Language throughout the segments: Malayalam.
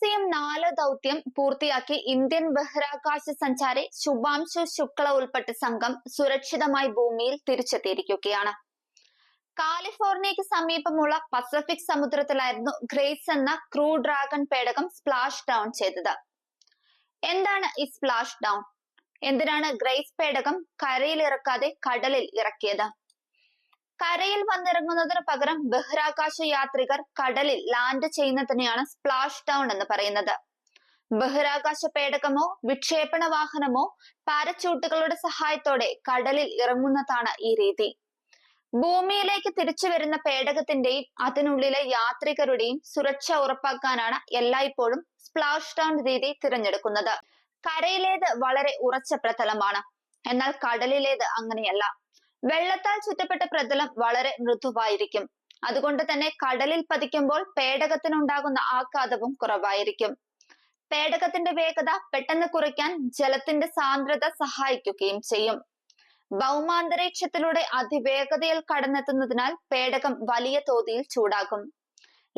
ആർസിഎം നാല് ദൗത്യം പൂർത്തിയാക്കി ഇന്ത്യൻ ബഹിരാകാശ സഞ്ചാരി ശുഭാംശു ശുക്ല ഉൾപ്പെട്ട സംഘം സുരക്ഷിതമായി ഭൂമിയിൽ തിരിച്ചെത്തിയിരിക്കുകയാണ്. കാലിഫോർണിയയ്ക്ക് സമീപമുള്ള പസഫിക് സമുദ്രത്തിലായിരുന്നു ഗ്രേസ് എന്ന ക്രൂ ഡ്രാഗൺ പേടകം സ്പ്ലാഷ് ഡൗൺ ചെയ്തത്. എന്താണ് ഈ സ്പ്ലാഷ് ഡൗൺ? എന്തിനാണ് ഗ്രേസ് പേടകം കരയിൽ ഇറക്കാതെ കടലിൽ ഇറക്കിയത്? കരയിൽ വന്നിറങ്ങുന്നതിന് പകരം ബഹിരാകാശ യാത്രികർ കടലിൽ ലാൻഡ് ചെയ്യുന്നതിനെയാണ് സ്പ്ലാഷ് ഡൗൺ എന്ന് പറയുന്നത്. ബഹിരാകാശ പേടകമോ വിക്ഷേപണ വാഹനമോ പാരച്യൂട്ടുകളുടെ സഹായത്തോടെ കടലിൽ ഇറങ്ങുന്നതാണ് ഈ രീതി. ഭൂമിയിലേക്ക് തിരിച്ചു വരുന്ന പേടകത്തിന്റെയും അതിനുള്ളിലെ യാത്രികരുടെയും സുരക്ഷ ഉറപ്പാക്കാനാണ് എല്ലായ്പ്പോഴും സ്പ്ലാഷ് ഡൗൺ രീതി തിരഞ്ഞെടുക്കുന്നത്. കരയിലേത് വളരെ ഉറച്ച പ്രതലമാണ്. എന്നാൽ കടലിലേത് അങ്ങനെയല്ല. വെള്ളത്താൽ ചുറ്റപ്പെട്ട പ്രതലം വളരെ മൃദുവായിരിക്കും. അതുകൊണ്ട് തന്നെ കടലിൽ പതിക്കുമ്പോൾ പേടകത്തിനുണ്ടാകുന്ന ആഘാതവും കുറവായിരിക്കും. പേടകത്തിന്റെ വേഗത പെട്ടെന്ന് കുറയ്ക്കാൻ ജലത്തിന്റെ സാന്ദ്രത സഹായിക്കുകയും ചെയ്യും. ഭൗമാന്തരീക്ഷത്തിലൂടെ അതിവേഗതയിൽ കടന്നെത്തുന്നതിനാൽ പേടകം വലിയ തോതിൽ ചൂടാകും.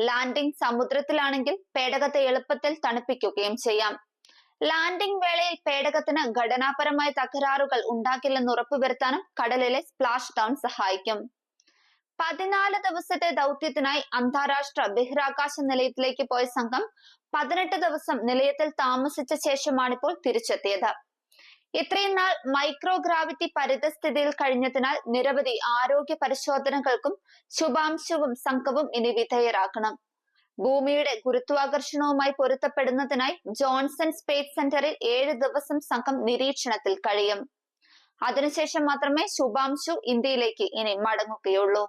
ലാൻഡിംഗ് സമുദ്രത്തിലാണെങ്കിൽ പേടകത്തെ എളുപ്പത്തിൽ തണുപ്പിക്കുകയും ചെയ്യാം. ലാൻഡിംഗ് വേളയിൽ പേടകത്തിന് ഘടനാപരമായ തകരാറുകൾ ഉണ്ടാക്കില്ലെന്ന് ഉറപ്പുവരുത്താനും കടലിലെ സ്പ്ലാഷ് ഡൗൺ സഹായിക്കും. പതിനാല് ദിവസത്തെ ദൗത്യത്തിനായി അന്താരാഷ്ട്ര ബഹിരാകാശ നിലയത്തിലേക്ക് പോയ സംഘം പതിനെട്ട് ദിവസം നിലയത്തിൽ താമസിച്ച ശേഷമാണിപ്പോൾ തിരിച്ചെത്തിയത്. ഇത്രയും നാൾ മൈക്രോഗ്രാവിറ്റി പരിതസ്ഥിതിയിൽ കഴിഞ്ഞതിനാൽ നിരവധി ആരോഗ്യ പരിശോധനകൾക്കും ശുഭാംശവും സംഘവും ഇനി വിധേയരാക്കണം. ഭൂമിയുടെ ഗുരുത്വാകർഷണവുമായി പൊരുത്തപ്പെടുന്നതിനായി ജോൺസൺ സ്പേസ് സെന്ററിൽ ഏഴ് ദിവസം സംഘം നിരീക്ഷണത്തിൽ കഴിയും. അതിനുശേഷം മാത്രമേ ശുഭാംശു ഇന്ത്യയിലേക്ക് ഇനി മടങ്ങുകയുള്ളൂ.